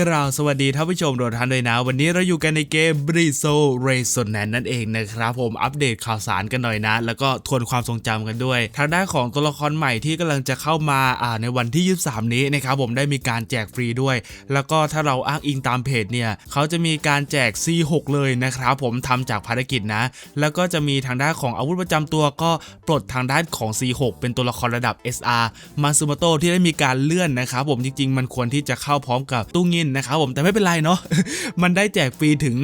กราบสวัสดีท่านผู้ชมทุกท่านเลยนะ วันนี้เราอยู่กันในเกม b r i z o Resonance นั่นเองนะครับผมอัปเดตข่าวสารกันหน่อยนะ แล้วก็ทวนความทรงจำกันด้วย ทางด้านของตัวละครใหม่ที่กำลังจะเข้ามาอ่าในวันที่ 23 นี้นะครับผมได้มีการแจกฟรีด้วย แล้วก็ถ้าเราอ้างอิงตามเพจเนี่ยเขาจะมีการแจก C6 เลยนะครับผมทำจากภารกิจนะ แล้วก็จะมีทางด้านของอาวุธประจำตัวก็ปลดทางด้านของ C6 เป็นตัวละครระดับ SR มาซูมโตที่ได้มีการเลื่อนนะครับผมจริง ๆ มันควรที่จะเข้าพร้อมกับตู้งินนะครับผมแต่ไม่เป็นไรเนาะมันได้แจกฟรีถึง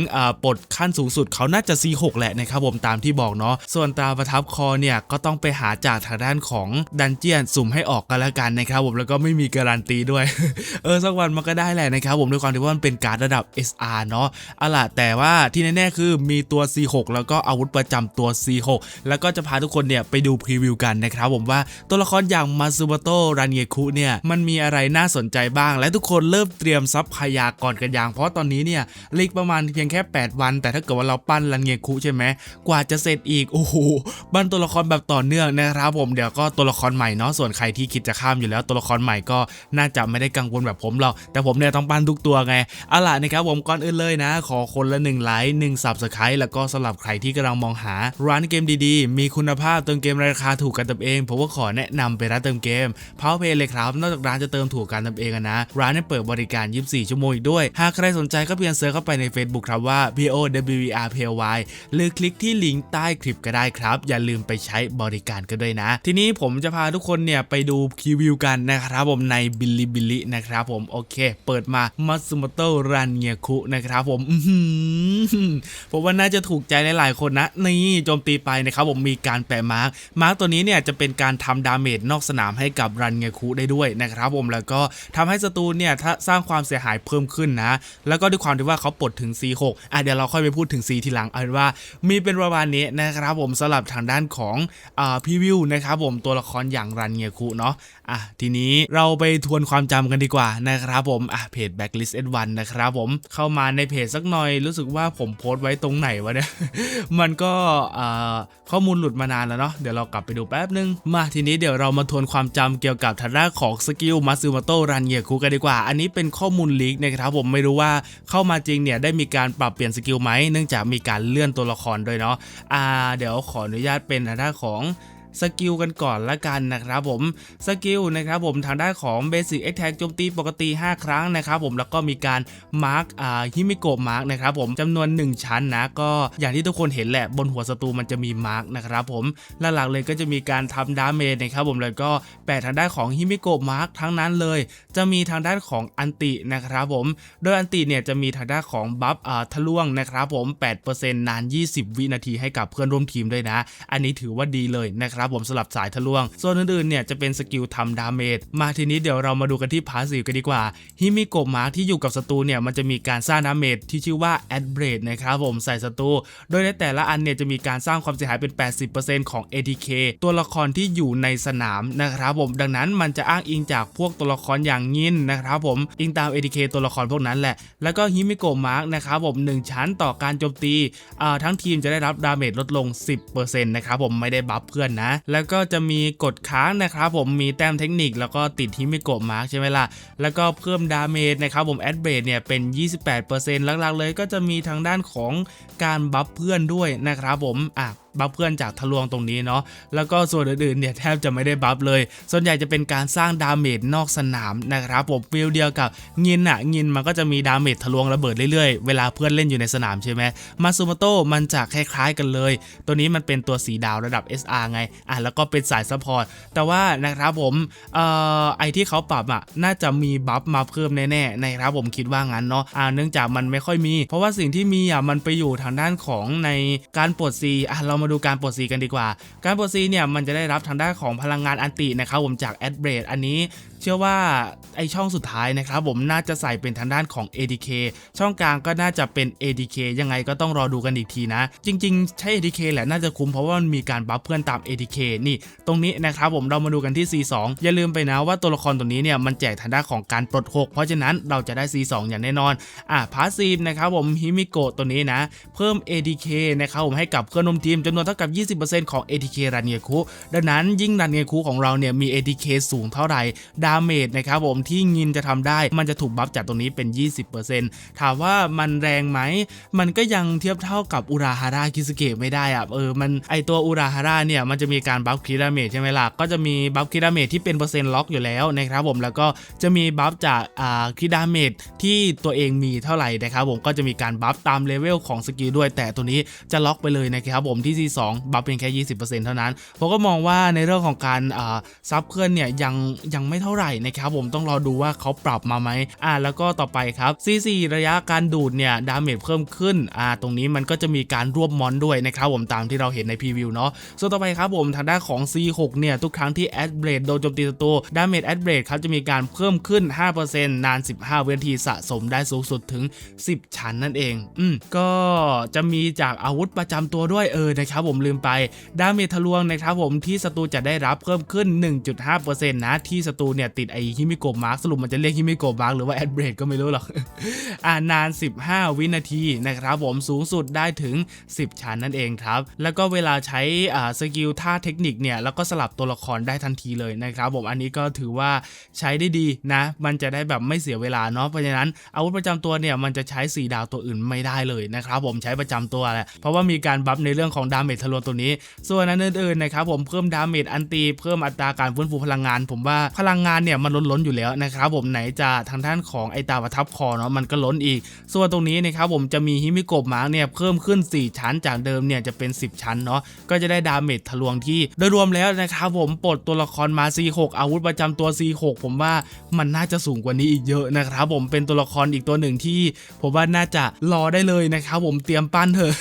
ปลดขั้นสูงสุดเขาน่าจะ C6 แหละนะครับผมตามที่บอกเนาะส่วนตราประทับคอเนี่ยก็ต้องไปหาจากทางด้านของดันเจียนสุ่มให้ออกกันล้วกันนะครับผมแล้วก็ไม่มีการันตีด้วย เออสักวันมันก็ได้แหละนะครับผมด้วยความที่ว่ามันเป็นการระดับ SR เนาะอาล่ะแต่ว่าที่แน่ๆคือมีตัว C6 แล้วก็อาวุธประจำตัว C6 แล้วก็จะพาทุกคนเนี่ยไปดูพรีวิวกันนะครับผมว่าตัวละครอย่างมาซู m โตรันเยคุเนี่ยมันมีอะไรน่าสนใจบ้าง และทุกคนเริ่มเตรียมทรัพยากรกันอย่างเพราะตอนนี้เนี่ยเหลีกประมาณเพียงแค่ 8 วัน แต่ถ้าเกิดว่าเราปั้นรันเยคุใช่ไหมกว่าจะเสร็จอีกโอ้โหปั้นตัวละครแบบต่อเนื่องนะครับผมเดี๋ยวก็ตัวละครใหม่เนาะส่วนใครที่คิดจะข้ามอยู่แล้วตัวละครใหม่ก็น่าจะไม่ได้กังวลแบบผมหรอกแต่ผมเนี่ยต้องปั้นทุกตัวไงเอาล่ะนะครับผมก่อนอื่นเลยนะ ขอคนละ1ไลค์1 Subscribe แล้วก็สำหรับใครที่กำลังมองหาร้านเกมดีๆ มีคุณภาพเติมเกมราคาถูกกันติมเองผมก็ขอแนะนำไปร้านเติมเกมเพาวเพย์เลยครับนอกจากร้านจะเติมถูกกันติมเองนะร้านได้เปิดบริการ24ชั่วโมงอีกด้วย หากใครสนใจก็เพียงเซิร์ชเข้าไปใน Facebook ครับว่า P O W E R P L Y หรือคลิกที่ลิงก์ใต้คลิปก็ได้ครับ อย่าลืมไปใช้บริการกันด้วยนะ ทีนี้ผมจะพาทุกคนเนี่ยไปดูพรีวิวกันนะครับผมในบิลลิบิลินะครับผมโอเค เปิดมามัตสึโมโตะรันเงียคุนะครับผมผมว่าน่าจะถูกใจหลายๆคนนะ นี่โจมตีไปนะครับผมมีการแปะมาร์กมาร์กตัวนี้เนี่ยจะเป็นการทำดาเมจนอกสนามให้กับรันเงียคุได้ด้วยนะครับผมแล้วก็ทำให้ศัตรูเนี่ยถ้าสร้างความเสียหายายเพิ่มขึ้นนะ แล้วก็ด้วยความที่ว่าเขาปลดถึง C6 อะเดี๋ยวเราค่อยไปพูดถึง C ทีหลังเอาเป็นว่ามีเป็นประมาณนี้นะครับผมสำหรับทางด้านของอ่าพรีวิวนะครับผมตัวละครอย่างรันเงียคุเนาะอะทีนี้เราไปทวนความจำกันดีกว่านะครับผมอะเพจ Backlist S1 นะครับผมเข้ามาในเพจสักหน่อยรู้สึกว่าผมโพสต์ไว้ตรงไหนวะเนี่ยมันก็ข้อมูลหลุดมานานแล้วเนาะเดี๋ยวเรากลับไปดูแป๊บนึง มาทีนี้เดี๋ยวเรามาทวนความจำเกี่ยวกับทางด้านของสกิลมาซูมาโตรันเงียคุกันดีกว่า อันนี้เป็นข้อมูลลีกนะครับผมไม่รู้ว่าเข้ามาจริงเนี่ยได้มีการปรับเปลี่ยนสกิลไหมเนื่องจากมีการเลื่อนตัวละครด้วยเนาะอ่าเดี๋ยวขออนุญาตเป็นหน้าของ สกิลกันก่อนละกันนะครับผมสกิลนะครับผมทางด้านของ Basic Attack โจมตีปกติ 5 ครั้งนะครับผมแล้วก็มีการมาร์กอ่าฮิมิโกะมาร์กนะครับผมจำนวน 1 ชั้นนะก็อย่างที่ทุกคนเห็นแหละบนหัวศัตรูมันจะมีมาร์กนะครับผมหลักๆเลยก็จะมีการทำดาเมจนะครับผมแล้วก็แปะทางด้านของฮิมิโกะมาร์กทั้งนั้นเลย จะมีทางด้านของอันตินะครับผมโดยอันติเนี่ยจะมีทางด้านของบัฟอ่าทะลวงนะครับผม8%นาน 20 วินาทีให้กับเพื่อนร่วมทีมด้วยนะ อันนี้ถือว่าดีเลยนะครับผมสลับสายทะลวง ส่วนอื่นๆเนี่ยจะเป็นสกิลทำดาเมจมาทีนี้เดี๋ยวเรามาดูกันที่พาสีกันดีกว่าฮิมิโกะมาร์ที่อยู่กับศัตรูเนี่ยมันจะมีการสร้างดาเมจที่ชื่อว่าแอดเบรดนะครับผมใส่ศัตรูโดยในแต่ละอันเนี่ยจะมีการสร้างความเสียหายเป็น 80%ของ ATK ตัวละครที่อยู่ในสนามนะครับผมดังนั้นมันจะอ้างอิงจากพวกตัวละครอย่างยินนะครับผมอิงตาม ATK ตัวละครพวกนั้นแหละ แล้วก็ฮิมิโกะมาร์กนะครับผม1ชั้นต่อการโจมตีทั้งทีมจะได้รับดาเมจลดลง 10%นะครับผมไม่ได้บัฟเพื่อนนะแล้วก็จะมีกดค้างนะครับผมมีแต้มเทคนิคแล้วก็ติดฮิมิโกะมาร์กใช่ไหมล่ะ แล้วก็เพิ่มดาเมจนะครับผมแอดเบรดเนี่ยเป็น 28%หลักๆเลยก็จะมีทางด้านของการบัฟเพื่อนด้วยนะครับผมอะ บัฟเพื่อนจากทะลวงตรงนี้เนาะแล้วก็ส่วนอื่นๆเนี่ยแทบจะไม่ได้บัฟเลย ส่วนใหญ่จะเป็นการสร้างดาเมจนอกสนามนะครับผมฟิลเดียวกับงินอะงินมันก็จะมีดาเมจทะลวงระเบิดเรื่อยๆ เวลาเพื่อนเล่นอยู่ในสนามใช่ไหมมาซูมโตมันจะคล้ายๆกันเลย ตัวนี้มันเป็นตัวสีดาวระดับ SR ไงอะแล้วก็เป็นสายซัพพอร์ตแต่ว่านะครับผมเอ่อไอที่เขาปรับอะน่าจะมีบัฟมาเพิ่มแน่ๆนะครับผมคิดว่างั้นเนาะอ่าเนื่องจากมันไม่ค่อยมี เพราะว่าสิ่งที่มีอะมันไปอยู่ทางด้านของในการปลดซีอะเรามาาดูการปลดสีกันดีกว่า การปลดสีเนี่ยมันจะได้รับทางด้านของพลังงานอันตินะครับผมจากแอดเบรดอันนี้เชื่อว่าไอช่องสุดท้ายนะครับผมน่าจะใส่เป็นทางด้านของ ADK ช่องกลางก็น่าจะเป็น ADK ยังไงก็ต้องรอดูกันอีกทีนะ จริง ๆ ใช้ ADK แหละน่าจะคุ้มเพราะว่ามันมีการบัฟเพื่อนตาม ADK นี่ตรงนี้นะครับผมเรามาดูกันที่ C2 อย่าลืมไปนะว่าตัวละครตัวนี้เนี่ยมันแจกทางด้านของการปลด6เพราะฉะนั้นเราจะได้ C2 อย่างแน่นอนอะพาสซีฟนะครับผมฮิมิโกะตัวนี้นะ เพิ่ม ADK นะครับผมให้กับเพื่อนร่วมทีมจำนวนเท่ากับ 20%ของ ADK รันเนียคุดังนั้นยิ่งรันเนียคุของเราเนี่ยมี ADK สูงเท่าไหร่ดดาเมจนะครับผมที่งินจะทำได้ มันจะถูกบัฟจากตรงนี้เป็น 20%ถามว่ามันแรงไหม มันก็ยังเทียบเท่ากับอุราฮาร่าคิสเกะไม่ได้อะเออมันไอตัวอุราฮาร่าเนี่ยมันจะมีการบัฟคิดาเมจใช่ไหมล่ะก็จะมีบัฟคิดาเมจที่เป็นเปอร์เซ็นต์ล็อกอยู่แล้วนะครับผมแล้วก็จะมีบัฟจากอ่าคิดาเมจที่ตัวเองมีเท่าไหร่นะครับผมก็จะมีการบัฟตามเลเวลของสกิลด้วย แต่ตัวนี้จะล็อกไปเลยนะครับผมที่ C2 บัฟเพียงแค่ 20%เท่านั้นผมก็มองว่าในเรื่องของการอ่าซับเพื่อนเนี่ยยังยังไม่เท่าไหร่นะครับผมต้องรอดูว่าเขาปรับมาไหมอ่าแล้วก็ต่อไปครับ C4 ระยะการดูดเนี่ยดาเมจเพิ่มขึ้นอ่าตรงนี้มันก็จะมีการรวบมอนด้วยนะครับผมตามที่เราเห็นในพรีวิวเนาะส่วนต่อไปครับผมทางด้านของ C6 เนี่ยทุกครั้งที่แอดเบรดโดนโจมตีศัตรูดาเมจแอดเบรดครับจะมีการเพิ่มขึ้น 5%นาน 15 วินาทีสะสมได้สูงสุดถึง 10 ชั้นนั่นเอง อืมก็จะมีจากอาวุธประจำตัวด้วยเออนะครับผมลืมไป ดาเมจทะลวงนะครับผมที่ศัตรูจะได้รับเพิ่มขึ้น 1.5%นะที่ศัตรูเนี่ยติดไอ้ฮิมิโกะมาร์กสรุปมันจะเรียกฮิมิโกะมาร์กหรือว่าแอดเบรดก็ไม่รู้หรอกอ่านาน 15 วินาทีนะครับผมสูงสุดได้ถึง 10 ชั้นนั่นเองครับ แล้วก็เวลาใช้สกิลท่าเทคนิคเนี่ยแล้วก็สลับตัวละครได้ทันทีเลยนะครับผมอันนี้ก็ถือว่าใช้ได้ดีนะ มันจะได้แบบไม่เสียเวลาเนาะเพราะฉะนั้นอาวุธประจำตัวเนี่ยมันจะใช้ 4 ดาวตัวอื่นไม่ได้เลยนะครับผมใช้ประจำตัวแหละเพราะว่ามีการบัฟในเรื่องของดาเมจทะลวงตัวนี้ ส่วนอันอื่นๆนะครับผมเพิ่มดาเมจอันตีเพิ่มอัตราการฟื้นฟูพลังงาน ผมว่าพลังงานเนี่ยมันล้นล้นๆอยู่แล้วนะครับผมไหนจะทางด้านของไอตาประทับคอเนาะมันก็ล้นอีก ส่วนตรงนี้นะครับผมจะมีฮิมิโกะมาร์กเนี่ยเพิ่มขึ้น 4 ชั้นจากเดิมเนี่ยจะเป็น 10 ชั้นเนาะก็จะได้ดาเมจทะลวงที่โดยรวมแล้วนะครับผมปลดตัวละครมา C6 อาวุธประจำตัว C6 ผมว่ามันน่าจะสูงกว่านี้อีกเยอะนะครับผมเป็นตัวละครอีกตัวหนึ่งที่ ผมว่าน่าจะรอได้เลยนะครับผมเตรียมปั้นเถอะ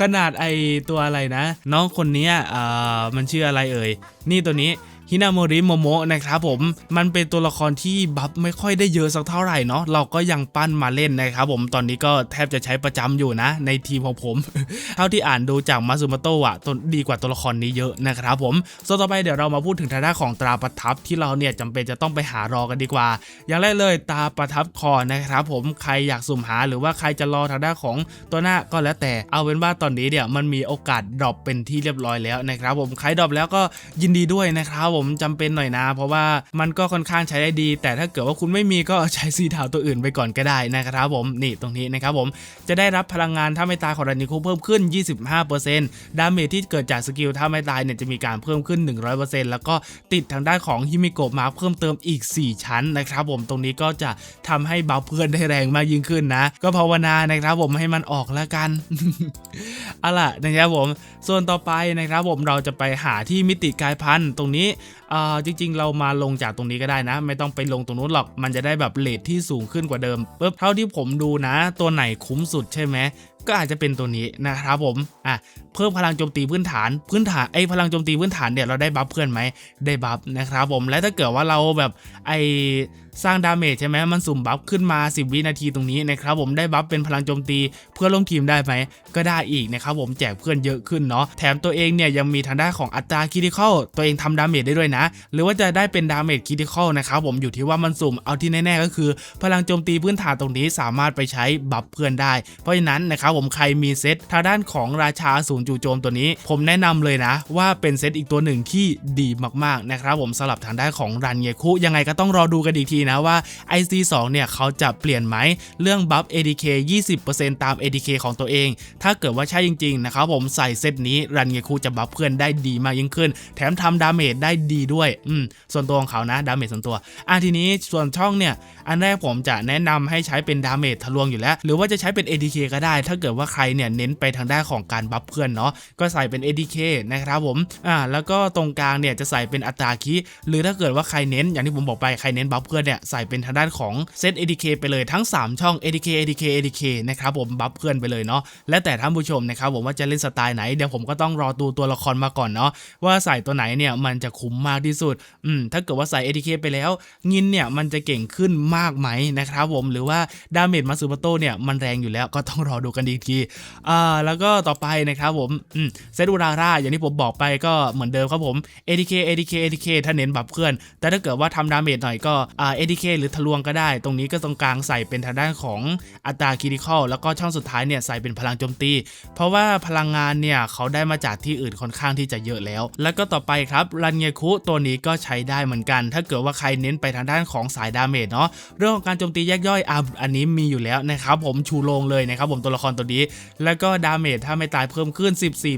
ขนาดไอตัวอะไรนะ น้องคนนี้ยอ่ามันชื่ออะไรเอ่ยนี่ตัวนี้ ฮินาโมริโมโมะนะครับผมมันเป็นตัวละครที่บัฟไม่ค่อยได้เยอะสักเท่าไหร่เนาะเราก็ยังปั้นมาเล่นนะครับผมตอนนี้ก็แทบจะใช้ประจำอยู่นะ ในทีมของผม เท่าที่อ่านดูจากมาซูมาโตะตัวดีกว่าตัวละครนี้เยอะนะครับผมส่วนต่อไปเดี๋ยวเรามาพูดถึงทางด้านของตราประทับที่เราเนี่ยจำเป็นจะต้องไปหารอกันดีกว่า อย่างแรกเลยตาประทับคอนะครับผมใครอยากสุ่มหาหรือว่าใครจะรอทางด้านของตัวหน้าก็แล้วแต่เอาเป็นว่าตอนนี้เนี่ยมันมีโอกาสดรอปเป็นที่เรียบร้อยแล้วนะครับผมใครดรอปแล้วก็ยินดีด้วยนะครับผมจำเป็นหน่อยนะ เพราะว่ามันก็ค่อนข้างใช้ได้ดี แต่ถ้าเกิดว่าคุณไม่มีก็ใช้สีดาวตัวอื่นไปก่อนก็ได้นะครับผมนี่ตรงนี้นะครับผมจะได้รับพลังงานถ้าไม่ตายของรันนิโคเพิ่มขึ้น 25%ดาเมจที่เกิดจากสกิลถ้าไม่ตายเนี่ยจะมีการเพิ่มขึ้น 100%แล้วก็ติดทางด้านของฮิมิโกะมาเพิ่มเติมอีก 4 ชั้นนะครับผมตรงนี้ก็จะทำให้เบาเพื่อนได้แรงมากยิ่งขึ้นนะ ก็ภาวนานะครับผมให้มันออกแล้วกันเอาล่ะนะครับผมส่วนต่อไปนะครับผมเราจะไปหาที่มิติกายพันธุ์ตรงนี้จริงๆ เรามาลงจากตรงนี้ก็ได้นะ ไม่ต้องไปลงตรงนู้นหรอกมันจะได้แบบเลทที่สูงขึ้นกว่าเดิมปุ๊บเท่าที่ผมดูนะ ตัวไหนคุ้มสุดใช่ไหม ก็อาจจะเป็นตัวนี้นะครับผมอะเพิ่มพลังโจมตีพื้นฐานพื้นฐานไอ้พลังโจมตีพื้นฐานเนี่ยเราได้บัฟเพื่อนไหมได้บัฟนะครับผมและถ้าเกิดว่าเราแบบไอสร้างดาเมจใช่ไหมมันสุ่มบัฟขึ้นมา 10 วินาทีตรงนี้นะครับผมได้บัฟเป็นพลังโจมตีเพื่อนร่วมทีมได้ไหมก็ได้อีกนะครับผมแจกเพื่อนเยอะขึ้นเนาะแถมตัวเองเนี่ยยังมีทางด้านของอัตราคิดิคอลตัวเองทำดาเมจได้ด้วยนะ หรือว่าจะได้เป็นดาเมจคิดิคอลนะครับผมอยู่ที่ว่ามันสุ่มเอาที่แน่ๆก็คือ พลังโจมตีพื้นฐานตรงนี้สามารถไปใช้บัฟเพื่อนได้เพราะฉะนั้นนะครับผมใครมีเซตทางด้านของราชาศูนย์จู่โจมตัวนี้ ผมแนะนำเลยนะ ว่าเป็นเซตอีกตัวหนึ่งที่ดีมากๆนะครับผมสลับทางด้านของรันเงคุยังไงก็ต้องรอดูกันอีกทีนะว่า IC2 เนี่ยเขาจะเปลี่ยนไหมเรื่องบัฟ ADK 20%ตาม ADK ของตัวเอง ถ้าเกิดว่าใช่จริงๆนะครับผมใส่เซตนี้รันเงคุจะบัฟเพื่อนได้ดีมากยิ่งขึ้น แถมทำดาเมจได้ดีด้วยอืมส่วนตัวของเขานะดาเมจส่วนตัวอะทีนี้ส่วนช่องเนี่ยอันแรกผมจะแนะนำให้ใช้เป็นดาเมจทะลวงอยู่แล้ว หรือว่าจะใช้เป็น ADK ก็ได้ถ้าเกิดิดว่าใครเนี่ยเน้นไปทางด้านของการบัฟเพื่อนเนาะก็ใส่เป็น ADK นะครับผมอ่าแล้วก็ตรงกลางเนี่ยจะใส่เป็นอัตราคิหรือถ้าเกิดว่าใครเน้นอย่างที่ผมบอกไปใครเน้นบัฟเพื่อนเนี่ยใส่เป็นทางด้านของเซต ADK ไปเลยทั้ง 3 ช่อง ADK ADK ADK นะครับผมบัฟเพื่อนไปเลยเนาะและแต่ท่านผู้ชมนะครับผมว่าจะเล่นสไตล์ไหนเดี๋ยวผมก็ต้องรอดูตัวละครมาก่อนเนาะว่าใส่ตัวไหนเนี่ยมันจะคุ้มมากที่สุดอืมถ้าเกิดว่าใส่ ADK ไปแล้ว งินเนี่ยมันจะเก่งขึ้นมากไหมนะครับผมหรือว่าดาเมจมาซูปโตเนี่ยมันแรงอยู่แล้วก็ต้องรอดูกันอีกทีอ่าแล้วก็ต่อไปนะครับผมอืมเซตอุราร่าอย่างที่ผมบอกไปก็เหมือนเดิมครับผม ATK ATK ATK ถ้าเน้นบัฟเพื่อน แต่ถ้าเกิดว่าทำดาเมจหน่อยก็อ่า ATK หรือทะลวงก็ได้ ตรงนี้ก็ตรงกลางใส่เป็นทางด้านของอัตราคิริคอลแล้วก็ช่องสุดท้ายเนี่ยใส่เป็นพลังโจมตี เพราะว่าพลังงานเนี่ยเขาได้มาจากที่อื่นค่อนข้างที่จะเยอะแล้ว แล้วก็ต่อไปครับรันเงคุตัวนี้ก็ใช้ได้เหมือนกัน ถ้าเกิดว่าใครเน้นไปทางด้านของสายดาเมจเนาะเรื่องของการโจมตีแยกย่อยอะอันนี้มีอยู่แล้วนะครับผมชูโรงเลยนะครับผมตัวละครตัวนี้ แล้วก็ดาเมจถ้าไม่ตายเพิ่มขึ้น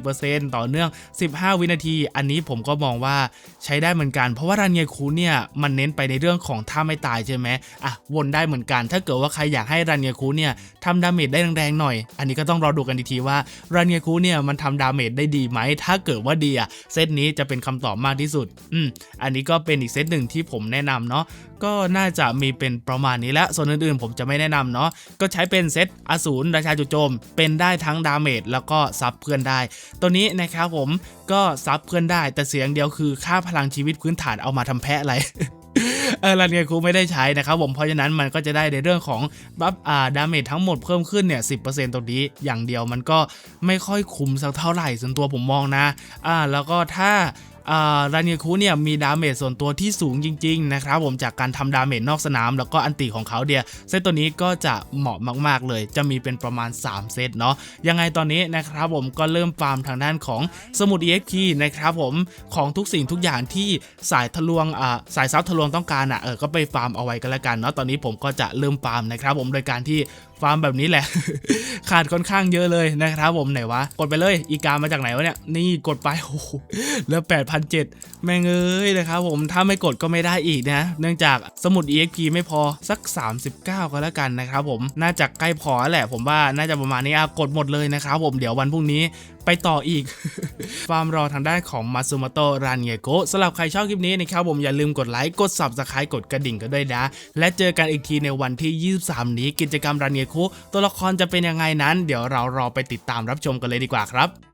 14%ต่อเนื่อง 15 วินาที อันนี้ผมก็มองว่าใช้ได้เหมือนกัน เพราะว่ารันเงคุเนี่ยมันเน้นไปในเรื่องของถ้าไม่ตายใช่ไหมอะวนได้เหมือนกัน ถ้าเกิดว่าใครอยากให้รันเงคุเนี่ยทำดาเมจได้แรงๆหน่อย อันนี้ก็ต้องรอดูกันอีทีว่ารันเงคุเนี่ยมันทำดาเมจได้ดีไหม ถ้าเกิดว่าดีอะเซตนี้จะเป็นคำตอบมากที่สุด อืม อันนี้ก็เป็นอีกเซตหนึ่งที่ผมแนะนำเนาะ ก็น่าจะมีเป็นประมาณนี้แล้วส่วนอื่นๆ ผมจะไม่แนะนำเนาะก็ใช้เป็นเซตอสูรราชาจูโจม เป็นได้ทั้งดาเมจแล้วก็ซับเพื่อนได้ ตัวนี้นะครับผมก็ซับเพื่อนได้แต่เสียงเดียวคือค่าพลังชีวิตพื้นฐานเอามาทำแพะอะไรเออรันเกียคูไม่ได้ใช้นะครับผมเพราะฉะนั้นมันก็จะได้ในเรื่องของบัฟอ่าดาเมจทั้งหมดเพิ่มขึ้นเนี่ยสิตรงนี้อย่างเดียวมันก็ไม่ค่อยคุ้มสักเท่าไหร่ส่วนตัวผมมองนะอ่าแล้วก็ถ้า อ่ารันเกียคูเนี่ยมีดาเมจส่วนตัวที่สูงจริงๆนะครับผมจากการทำดาเมจนอกสนาม แล้วก็อันติของเขาเดียเซตตัวนี้ก็จะเหมาะมากๆเลย จะมีเป็นประมาณ 3 เซตเนาะยังไงตอนนี้นะครับผมก็เริ่มฟาร์มทางด้านของสมุด EXP นะครับผมของทุกสิ่งทุกอย่างที่สายทะลวงอ่าสายซับทะลวงต้องการอะเออก็ไปฟาร์มเอาไว้กันแล้วกันเนาะตอนนี้ผมก็จะเริ่มฟาร์มนะครับผมโดยการที่ ฟาร์มแบบนี้แหละ ขาดค่อนข้างเยอะเลยนะครับผมไหนวะ กดไปเลย อีกามาจากไหนวะเนี่ย นี่กดไปโอ้โหเหลือ8,007แม่งเอ้ยนะครับผมถ้าไม่กดก็ไม่ได้อีกนะ เนื่องจากสมุด EXP ไม่พอสัก 39 ก็แล้วกันนะครับผมน่าจะใกล้พอแล้วแหละ ผมว่าน่าจะประมาณนี้อะกดหมดเลยนะครับผมเดี๋ยววันพรุ่งนี้ ไปต่ออีกฟามรอทางด้านของมาซูมาโตะรันเงโกะสำหรับใครชอบคลิปนี้นะครับผมอย่าลืมกดไลค์กด subscribe กดกระดิ่งกันด้วยนะ และเจอกันอีกทีในวันที่ 23 นี้กิจกรรมรันเงโกะตัวละครจะเป็นยังไงนั้น เดี๋ยวเรารอไปติดตามรับชมกันเลยดีกว่าครับ